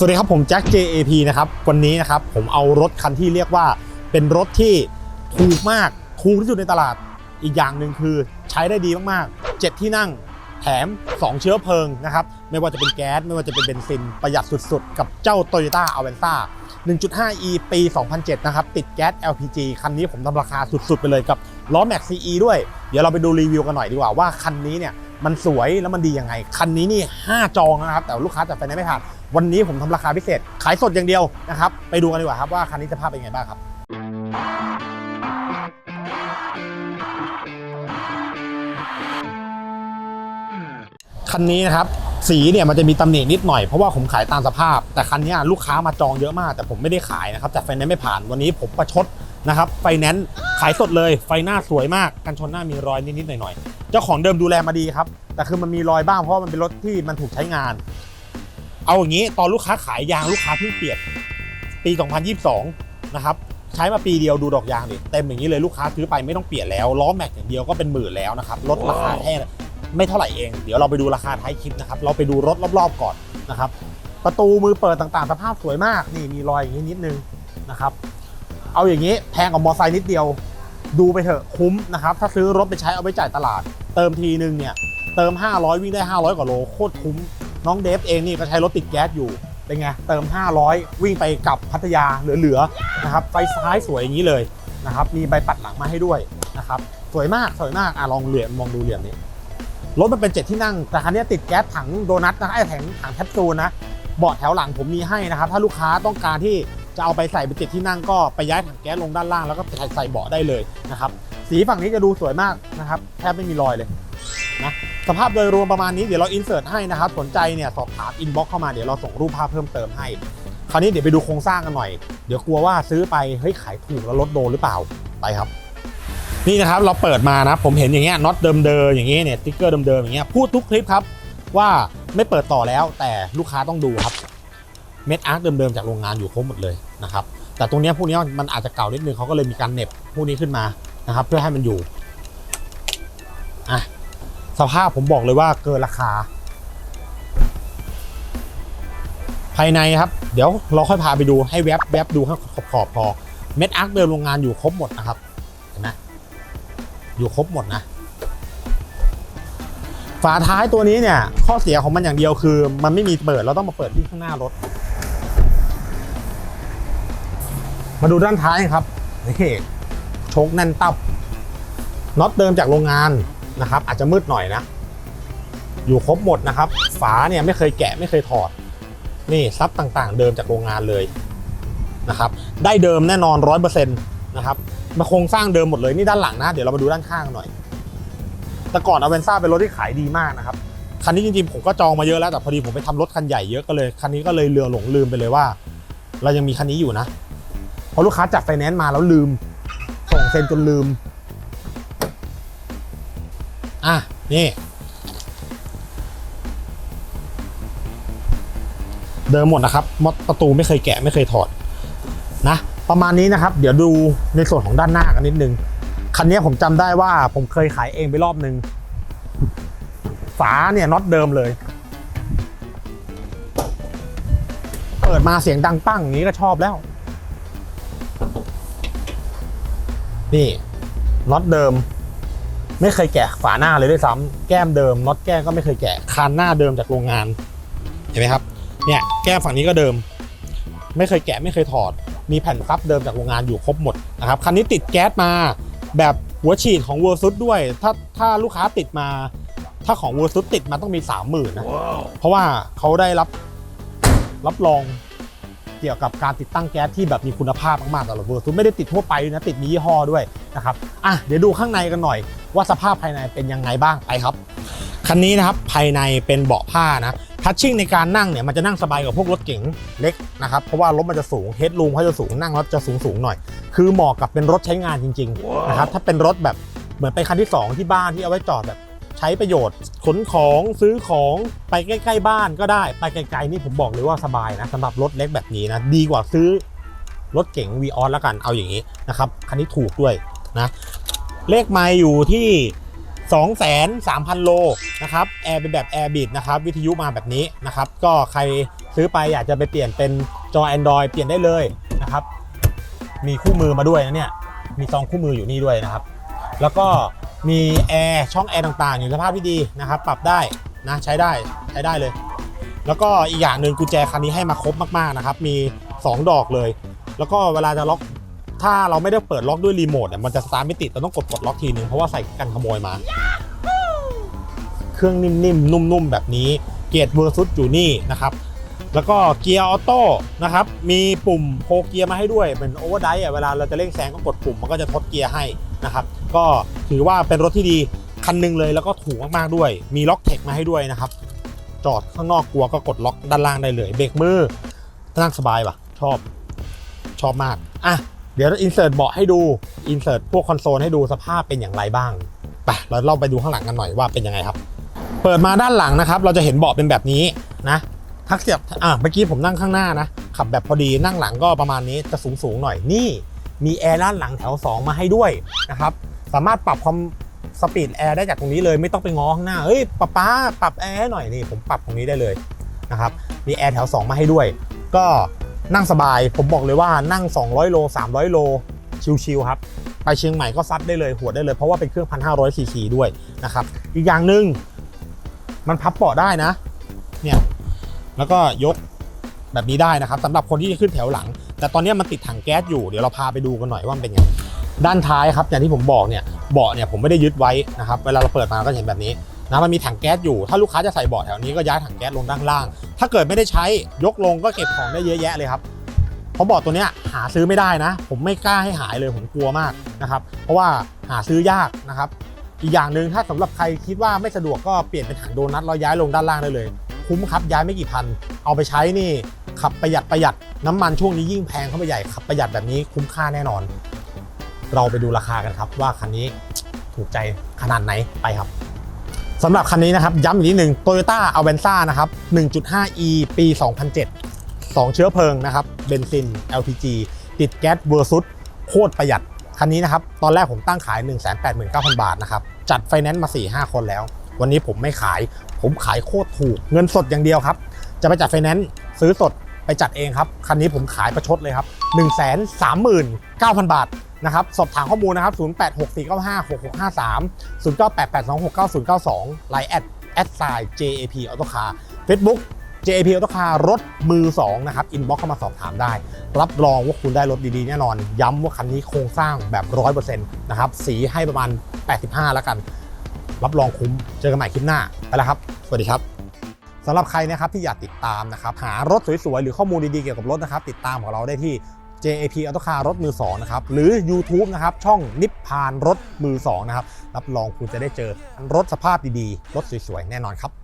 สวัสดีครับผมแจ็ค JAP นะครับวันนี้นะครับผมเอารถคันที่เรียกว่าเป็นรถที่ถูกมากถูกที่สุดในตลาดอีกอย่างหนึ่งคือใช้ได้ดีมากๆ 7 ที่นั่งแถม 2 เชื้อเพลิงนะครับไม่ว่าจะเป็นแก๊สไม่ว่าจะเป็นเบนซินประหยัดสุดๆ กับเจ้า Toyota a v a n z a 1.5e ปี 2007 นะครับ ติดแก๊ส LPG คันนี้ผมทำราคาสุดๆ ไปเลยกับล้อ Max CE ด้วย เดี๋ยวเราไปดูรีวิวกันหน่อยดีกว่าว่าคันนี้เนี่ย มันสวยแล้วมันดียังไง คันนี้นี่ 5 จองนะครับ แต่ลูกค้าจัดไฟแนนซ์ไม่ผ่าน วันนี้ผมทำราคาพิเศษ ขายสดอย่างเดียวนะครับ ไปดูกันดีกว่าครับว่าคันนี้สภาพเป็นยังไงบ้างครับคันนี้นะครับสีเนี่ยมันจะมีตำหนินิดหน่อยเพราะว่าผมขายตามสภาพ แต่คันนี้ลูกค้ามาจองเยอะมาก แต่ผมไม่ได้ขายนะครับแต่ไฟแนนซ์ไม่ผ่านวันนี้ผมประชด นะครับไฟแนนซ์ขายสดเลยไฟหน้าสวยมากกันชนหน้ามีรอยนิดๆหน่อยๆเจ้าของเดิมดูแลมาดีครับ แต่คือมันมีรอยบ้างเพราะมันเป็นรถที่มันถูกใช้งาน เอาอย่างนี้ตอนลูกค้าขายยางลูกค้าเพิ่งเปลี่ยนปี 2022 นะครับใช้มาปีเดียวดูดอกยางดิเต็มอย่างนี้เลยลูกค้าซื้อไปไม่ต้องเปลี่ยนแล้วล้อแม็กอย่างเดียวก็เป็นหมื่นแล้วนะครับลดราคาแค่ไม่เท่าไหร่เอง เดี๋ยวเราไปดูราคาท้ายคลิปนะครับเราไปดูรถรอบๆก่อนนะครับประตูมือเปิดต่างๆ สภาพสวยมากนี่มีรอยอย่างนี้นิดนึงนะครับ เอาอย่างนี้แพงกว่ามอไซค์นิดเดียว ดูไปเถอะคุ้มนะครับ ถ้าซื้อรถไปใช้เอาไปจ่ายตลาด เติมทีนึงเนี่ย เติม 500 วิ่งได้ 500 กว่าโลโคตรคุ้ม น้องเดฟเองนี่ก็ใช้รถติดแก๊สอยู่ เป็นไง เติม 500 วิ่งไปกลับพัทยาเหลือๆนะครับไฟซ้ายสวยอย่างนี้เลยนะครับ มีใบปัดหลังมาให้ด้วยนะครับ สวยมากสวยมากอะลองเหลี่ยมมองดูเหลี่ยมนี้รถมันเป็นเจ็ดที่นั่ง แต่คันนี้ติดแก๊สถังโดนัทนะไอ้ถังถังแคปซูลนะเบาะแถวหลังผมมีให้นะครับ ถ้าลูกค้าต้องการที่ จะเอาไปใส่เป็นเจ็ดที่นั่งก็ไปย้ายถังแก๊สลงด้านล่างแล้วก็ใส่ใส่เบาะได้เลยนะครับสีฝั่งนี้จะดูสวยมากนะครับแทบไม่มีรอยเลยนะสภาพโดยรวมประมาณนี้เดี๋ยวเราอินเสิร์ตให้นะครับสนใจเนี่ยสอบถามอินบ็อกเข้ามาเดี๋ยวเราส่งรูปภาพเพิ่มเติมให้ คราวนี้เดี๋ยวไปดูโครงสร้างกันหน่อย เดี๋ยวกลัวว่าซื้อไปเฮ้ยขายถูกแล้วลดโดนหรือเปล่าไปครับ นี่นะครับเราเปิดมานะผมเห็นอย่างเงี้ยน็อตเดิมๆอย่างเงี้ยเนี่ยติ๊กเกอร์เดิมๆอย่างเงี้ยพูดทุกคลิปครับว่าไม่เปิดต่อแล้วแต่ลูกค้าต้องดูครับเม็ดอาร์คเดิมๆจากโรงงานอยู่ครบหมดเลย นะครับแต่ตรงนี้พวกนี้มันอาจจะเก่านิดนึงเขาก็เลยมีการเน็บพวกนี้ขึ้นมานะครับ เพื่อให้มันอยู่อะสภาพผมบอกเลยว่าเกินราคา ภายในครับ เดี๋ยวเราค่อยพาไปดูให้แวบแวบดูให้ขอบขอบๆพอเม็ดอาร์คเดิมโรงงานอยู่ครบหมดนะครับเห็นไหมอยู่ครบหมดนะฝาท้ายตัวนี้เนี่ย ข้อเสียของมันอย่างเดียวคือ มันไม่มีเปิดเราต้องมาเปิดที่ข้างหน้ารถ มาดูด้านท้ายครับนี่โชคแน่นตับน็อตเดิมจากโรงงานนะครับ อาจจะมืดหน่อยนะ อยู่ครบหมดนะครับ ฝาเนี่ยไม่เคยแกะไม่เคยถอด นี่ซับต่างๆ เดิมจากโรงงานเลยนะครับ ได้เดิมแน่นอนร้อยเปอร์เซ็นต์นะครับมาโครงสร้างเดิมหมดเลยนี่ด้านหลังนะเดี๋ยวเรามาดูด้านข้างหน่อย แต่ก่อนอเวนซ่าเป็นรถที่ขายดีมากนะครับคันนี้จริงๆผมก็จองมาเยอะแล้วแต่พอดีผมไปทำรถคันใหญ่เยอะก็เลยคันนี้ก็เลยเรือหลงลืมไปเลยว่า เรายังมีคันนี้อยู่นะ ราะลูกค้าจัดไฟแนนซ์มาแล้วลืม ส่งเซ็นจนลืม อะ นี่ เดิมหมดนะครับมอดประตูไม่เคยแกะไม่เคยถอด นะ ประมาณนี้นะครับ เดี๋ยวดูในส่วนของด้านหน้ากันนิดนึง คันนี้ผมจำได้ว่าผมเคยขายเองไปรอบนึง ฝาเนี่ยน็อตเดิมเลยเปิดมาเสียงดังปั้งอย่างนี้ก็ชอบแล้ว นี่น็อตเดิม ไม่เคยแกะฝาหน้าเลยด้วยซ้ำแก้มเดิมน็อตแก้มก็ไม่เคยแกะคานหน้าเดิมจากโรงงาน เห็นไหมครับ เนี่ยแก้มฝั่งนี้ก็เดิม ไม่เคยแกะไม่เคยถอด มีแผ่นซับเดิมจากโรงงานอยู่ครบหมดนะครับคันนี้ติดแก๊สมาแบบหัวฉีดของเวอร์ซุดด้วย ถ้าถ้าลูกค้าติดมา ถ้าของเวอร์ซุดติดมาต้องมีสามหมื่นนะเพราะว่าเขาได้รับรับรอง เกี่ยวกับการติดตั้งแก๊สที่แบบมีคุณภาพมากๆสำหรับเวอร์ซุดไม่ได้ติดทั่วไปนะติดมียี่ห้อด้วยนะครับอะเดี๋ยวดูข้างในกันหน่อย ว่าสภาพภายในเป็นยังไงบ้างไปครับคันนี้นะครับภายในเป็นเบาะผ้านะทัชชิ่งในการนั่งเนี่ยมันจะนั่งสบายกว่าพวกรถเก๋งเล็กนะครับเพราะว่ารถมันจะสูงเฮดรูมเขาจะสูงนั่งแล้วจะสูงสูงๆหน่อย คือเหมาะกับเป็นรถใช้งานจริงๆนะครับถ้าเป็นรถแบบเหมือนไปคันที่ 2 ที่บ้านที่เอาไว้จอดแบบ ใช้ประโยชน์ขนของซื้อของไปใกล้ ๆ บ้านก็ได้ ไปไกลๆนี่ผมบอกเลยว่าสบายนะสำหรับรถเล็กแบบนี้นะ ดีกว่าซื้อรถเก๋งวีออสแล้วกันเอาอย่างนี้นะครับ คันนี้ถูกด้วยนะ เลขไมล์อยู่ที่ 2 3 0 0 0 โลนะครับแอร์เป็นแบบแอร์บิดนะครับ วิทยุมาแบบนี้นะครับ ก็ใครซื้อไปอยากจะไปเปลี่ยนเป็นจอ Android เปลี่ยนได้เลยนะครับ มีคู่มือมาด้วยนะเนี่ย มีซองคู่มืออยู่นี่ด้วยนะครับ แล้วก็ มีแอร์ช่องแอร์ต่างๆ อยู่สภาพที่ดีนะครับปรับได้นะใช้ได้ใช้ได้เลย แล้วก็อีกอย่างหนึ่งกุญแจคันนี้ให้มาครบมากๆนะครับ มี 2 ดอกเลย แล้วก็เวลาจะล็อกถ้าเราไม่ได้เปิดล็อกด้วยรีโมทเนี่ยมันจะสตาร์ทไม่ติดเราต้องกดกดล็อกทีนึงเพราะว่าใส่กันขโมยมา เครื่องนิ่มๆนุ่มๆแบบนี้เกียร์เวอร์ซุสอยู่นี่นะครับแล้วก็เกียร์ออโต้นะครับ มีปุ่มโคเกียร์มาให้ด้วย เป็นโอเวอร์ไดร์อะเวลาเราจะเร่งแซงก็กดปุ่มมันก็จะทดเกียร์ให้ นะครับ ก็ถือว่าเป็นรถที่ดีคันหนึงเลยแล้วก็ถูกมากๆด้วย มีล็อกเทคมาให้ด้วยนะครับ จอดข้างนอกกลัวก็กดล็อกด้านล่างได้เลย เบรกมือนั่งสบายปะชอบชอบมาก อะ เดี๋ยวเราอินเสิร์ตเบาะให้ดูอินเสิร์ตพวกคอนโซลให้ดูสภาพเป็นอย่างไรบ้างไปเราเราไปดูข้างหลังกันหน่อยว่าเป็นยังไงครับ เปิดมาด้านหลังนะครับ เราจะเห็นเบาะเป็นแบบนี้นะทักเสียบอะเมื่อกี้ผมนั่งข้างหน้านะขับแบบพอดีนั่งหลังก็ประมาณนี้จะสูงสูงหน่อยนี่ มีแอร์ด้านหลังแถว 2 มาให้ด้วยนะครับสามารถปรับความสปีดแอร์ได้จากตรงนี้เลยไม่ต้องไปง้อข้างหน้าเฮ้ยป้าป้าปรับแอร์หน่อยนี่ผมปรับตรงนี้ได้เลยนะครับมีแอร์แถว 2 มาให้ด้วย ก็นั่งสบายผมบอกเลยว่านั่ง 200 โล 300 โล ชิลๆครับ ไปเชียงใหม่ก็ซัดได้เลยหัวดได้เลยเพราะว่าเป็นเครื่อง 1,500ซีซีด้วยนะครับอีกอย่างหนึ่งมันพับเบาะได้นะเนี่ยแล้วก็ยกแบบนี้ได้นะครับสำหรับคนที่จะขึ้นแถวหลัง แต่ตอนนี้มันติดถังแก๊สอยู่เดี๋ยวเราพาไปดูกันหน่อยว่ามันเป็นยังไงด้านท้ายครับอย่างที่ผมบอกเนี่ยเบาะเนี่ยผมไม่ได้ยึดไว้นะครับเวลาเราเปิดมาก็เห็นแบบนี้นะมันมีถังแก๊สอยู่ ถ้าลูกค้าจะใส่เบาะแถวนี้ก็ย้ายถังแก๊สลงด้านล่าง ถ้าเกิดไม่ได้ใช้ยกลงก็เก็บของได้เยอะแยะเลยครับเพราะเบาะตัวเนี้ยหาซื้อไม่ได้นะ ผมไม่กล้าให้หายเลยผมกลัวมากนะครับเพราะว่าหาซื้อยากนะครับ อีกอย่างหนึ่งถ้าสำหรับใครคิดว่าไม่สะดวกก็เปลี่ยนเป็นถังโดนัทแล้วย้ายลงด้านล่างได้เลย คุ้มครับย้ายไม่กี่พัน เอาไปใช้นี่ ขับประหยัดประหยัดน้ำมันช่วงนี้ยิ่งแพงเข้าไปใหญ่ขับประหยัดแบบนี้คุ้มค่าแน่นอน เราไปดูราคากันครับ ว่าคันนี้ถูกใจขนาดไหนไปครับสำหรับคันนี้นะครับ ย้ำอีกนิดหนึ่ง Toyota a v a n z a นะครับ 1.5e ปี 2007 2 เชื้อเพลิงนะครับเบนซิน LPG ติดแก๊สเวอร์ซุสโคตรประหยัด คันนี้นะครับ ตอนแรกผมตั้งขาย 189,000 บาทนะครับ จัดไฟแนนซ์มา 4-5 คนแล้ว วันนี้ผมไม่ขาย ผมขายโคตรถูก เงินสดอย่างเดียวครับ จะไปจัดไฟแนนซ์ซื้อสด ไปจัดเองครับ คันนี้ผมขายประชดเลยครับ 139,000 บาทนะครับ สอบถามข้อมูลนะครับ 0864956653 0988269092 Line แอดแอดไซ JAP Auto Car Facebook JAP Auto Car รถมือ 2 นะครับ อินบ็อกเข้ามาสอบถามได้ รับรองว่าคุณได้รถดีๆ แน่นอน ย้ำว่าคันนี้โครงสร้างแบบ 100%นะครับ สีให้ประมาณ 85 แล้วกัน รับรองคุ้ม เจอกันใหม่คลิปหน้า ไปแล้วครับ สวัสดีครับ สำหรับใครนะครับที่อยากติดตามนะครับหารถสวยๆ หรือข้อมูลดีๆ เกี่ยวกับรถนะครับติดตามของเราได้ที่ JAP Auto Car รถมือ2นะครับหรือ YouTube นะครับช่องนิพพานรถมือ2นะครับรับรองคุณจะได้เจอรถสภาพดีๆ รถสวยๆ แน่นอนครับ